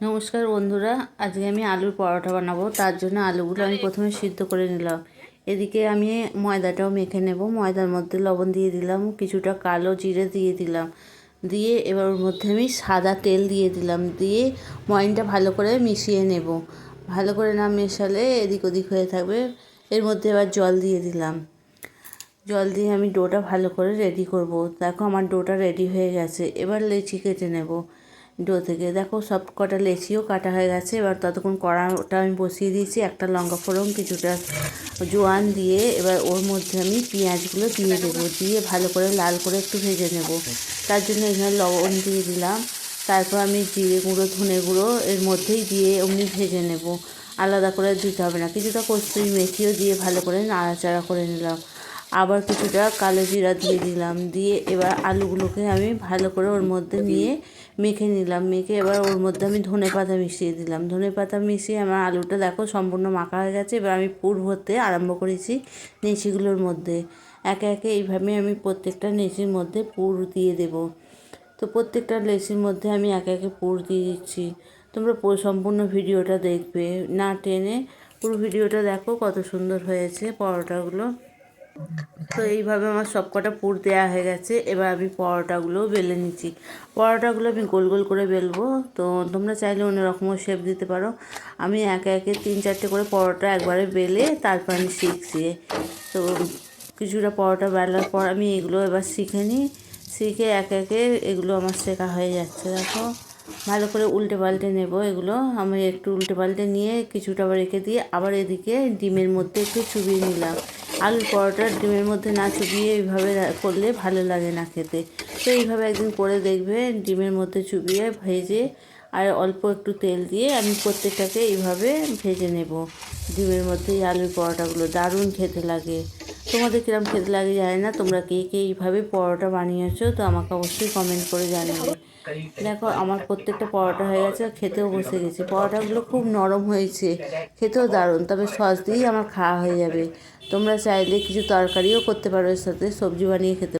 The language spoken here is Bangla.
নমস্কার বন্ধুরা, আজকে আমি আলুর পরোটা বানাবো। তার জন্য আলুগুলো আমি প্রথমে সিদ্ধ করে নিলাম। এদিকে আমি ময়দাটাও মেখে নেব। ময়দার মধ্যে লবণ দিয়ে দিলাম, কিছুটা কালো জিরে দিয়ে দিলাম। দিয়ে এবার ওর মধ্যে আমি সাদা তেল দিয়ে দিলাম। দিয়ে ময়নটা ভালো করে মিশিয়ে নেব। ভালো করে না মেশালে এদিক ওদিক হয়ে থাকবে। এর মধ্যে এবার জল দিয়ে দিলাম। জল দিয়ে আমি ডোটা ভালো করে রেডি করব। দেখো আমার ডোটা রেডি হয়ে গেছে। এবার লেচি কেটে নেব। ডো থেকে। দেখো সব কটা লেচিও কাটা হয়ে গেছে। এবার ততক্ষণ কড়াটা আমি বসিয়ে দিয়েছি। একটা লঙ্কা ফোড়ন, কিছুটা জোয়ান দিয়ে এবার ওর মধ্যে আমি পেঁয়াজগুলো দিয়ে দেবো, দিয়ে ভালো করে লাল করে একটু ভেজে নেব। তার জন্য এখানে লবণ দিয়ে দিলাম। তারপর আমি জিরে গুঁড়ো, ধনে গুঁড়ো এর মধ্যেই দিয়ে অমনি ভেজে নেব। আলাদা করে দিতে হবে না। কিছুটা কস্তুরি মেথিও দিয়ে ভালো করে নাড়াচাড়া করে নিলাম। আবার কিছুটা কালো জিরা দিয়ে দিলাম। দিয়ে এবার আলুগুলোকে আমি ভালো করে ওর মধ্যে নিয়ে মেখে নিলাম। মেখে এবার ওর মধ্যে আমি ধনে পাতা মিশিয়ে দিলাম। ধনে পাতা মিশিয়ে আমার আলুটা দেখো সম্পূর্ণ মাখা হয়ে গেছে। এবার আমি পুর হতে আরম্ভ করেছি নেচিগুলোর মধ্যে। একে একে এইভাবে আমি প্রত্যেকটা নেচির মধ্যে পুর দিয়ে দেব। তো প্রত্যেকটা লেচির মধ্যে আমি একে একে পুর দিয়ে দিচ্ছি। তোমরা সম্পূর্ণ ভিডিওটা দেখবে। না টেনে পুরো ভিডিওটা দেখো কত সুন্দর হয়েছে পরোটাগুলো। তো এইভাবে আমার সব কটা পুর দেওয়া হয়ে গেছে। এবার আমি পরোটাগুলো বেলে নিচ্ছি। পরোটাগুলো আমি গোল গোল করে বেলবো। তো তোমরা চাইলে অন্য রকমও শেপ দিতে পারো। আমি একে একে তিন চারটে করে পরোটা একবারে বেলে তারপর আমি শিখছি। তো কিছুটা পরোটা বেলার পর আমি এগুলো এবার শিখে নিই। শিখে একে একে এগুলো আমার শেখা হয়ে যাচ্ছে, দেখো। ভালো করে উল্টে পাল্টে নেব এগুলো। আমি একটু উল্টে পাল্টে নিয়ে কিছুটা রেখে দিয়ে আবার এদিকে ডিমের মধ্যে একটু চুবিয়ে নিলাম। আলুর পরোটা ডিমের মধ্যে না চুবিয়ে এইভাবে করলে ভালো লাগে না খেতে। তো এইভাবে একদিন করে দেখবে, ডিমের মধ্যে চুবিয়ে ভেজে আর অল্প একটু তেল দিয়ে আমি প্রত্যেকটাকে এইভাবে ভেজে নেব। ডিমের মধ্যে এই আলুর পরোটাগুলো দারুণ খেতে লাগে। তোমাদের কিরম খেতে লাগে জানি না, তোমরা কে কে এইভাবে পরোটা বানিয়েছো, তো আমাকে অবশ্যই কমেন্ট করে জানাবে দেখো, আমার প্রত্যেকটা পরোটা হয়ে গেছে খেতেও বসে গেছে। পরোটাগুলো খুব নরম হয়েছে, খেতেও দারুণ, তবে সস দিয়েই আমার খাওয়া হয়ে যাবে। তোমরা চাইলে কিছু তরকারিও করতে পারো এর সাথে, সবজি বানিয়ে খেতে